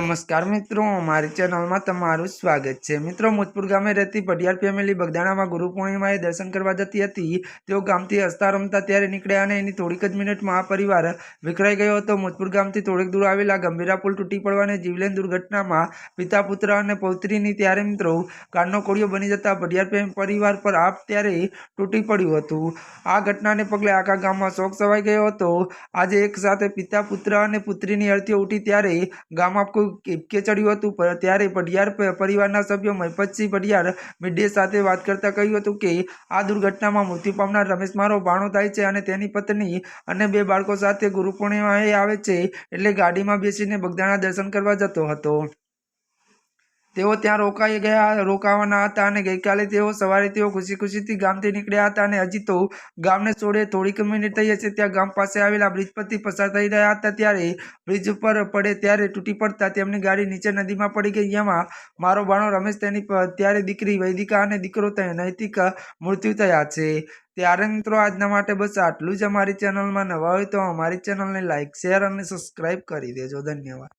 નમસ્કાર મિત્રો મારી ચેનલમાં તમારું સ્વાગત છે. મિત્રો, મુજપુર ગામે રહેતી પઢિયાર ફેમિલી બગદાણામાં ગુરુ પૂર્ણિમાએ દર્શન કરવા જતી હતી. તેઓ ગામથી હસતા રમતા ત્યારે નીકળ્યા અને એની થોડીક જ મિનિટમાં આ પરિવાર વિખરાઈ ગયો હતો. મુજપુર ગામથી થોડીક દૂર આવેલા ગંભીરા પુલ તૂટી પડવાની જીવલેન દુર્ઘટનામાં પિતા, પુત્ર અને પૌત્રીની ત્યારે મિત્રો કાનનો કોળિયો બની જતા પઢિયાર પરિવાર પર આપ ત્યારે તૂટી પડ્યું હતું. આ ઘટનાને પગલે આખા ગામમાં શોક સવાઈ ગયો હતો. આજે એક સાથે પિતા, પુત્ર અને પુત્રીની અળતીઓ ઉઠી ત્યારે ગામમાં કોઈ કેબકે ચડ્યું હતું. ત્યારે પઢિયાર પરિવારના સભ્યો મહિપતસિંહ પઢિયાર મીડિયા સાથે વાત કરતા કહ્યું હતું કે, આ દુર્ઘટનામાં મૃત્યુ પામનાર રમેશ મારો ભાણો થાય છે અને તેની પત્ની અને બે બાળકો સાથે ગુરુ પૂર્ણિમાએ આવે છે એટલે ગાડીમાં બેસીને બગદાણા દર્શન કરવા જતો હતો. તેઓ ત્યાં રોકાઈ ગયા, રોકાવાના હતા અને ગઈકાલે તેઓ સવારે તેઓ ખુશી ખુશીથી ગામથી નીકળ્યા હતા અને હજી તો ગામને છોડે થોડીક મિનિટ થઈ હશે ત્યાં ગામ પાસે આવેલા બ્રિજ પરથી પસાર થઈ રહ્યા હતા ત્યારે બ્રિજ ઉપર પડે ત્યારે તૂટી પડતા તેમની ગાડી નીચે નદીમાં પડી ગઈ. એમાં મારો બાણો રમેશ તેની ત્યારે દીકરી વૈદિકા અને દીકરો નૈતિક મૃત્યુ થયા છે. ત્યારે મિત્રો, આજના માટે બસ આટલું જ અમારી ચેનલમાં નવા હોય તો અમારી ચેનલને લાઇક શેર અને સબસ્ક્રાઈબ કરી દેજો. ધન્યવાદ.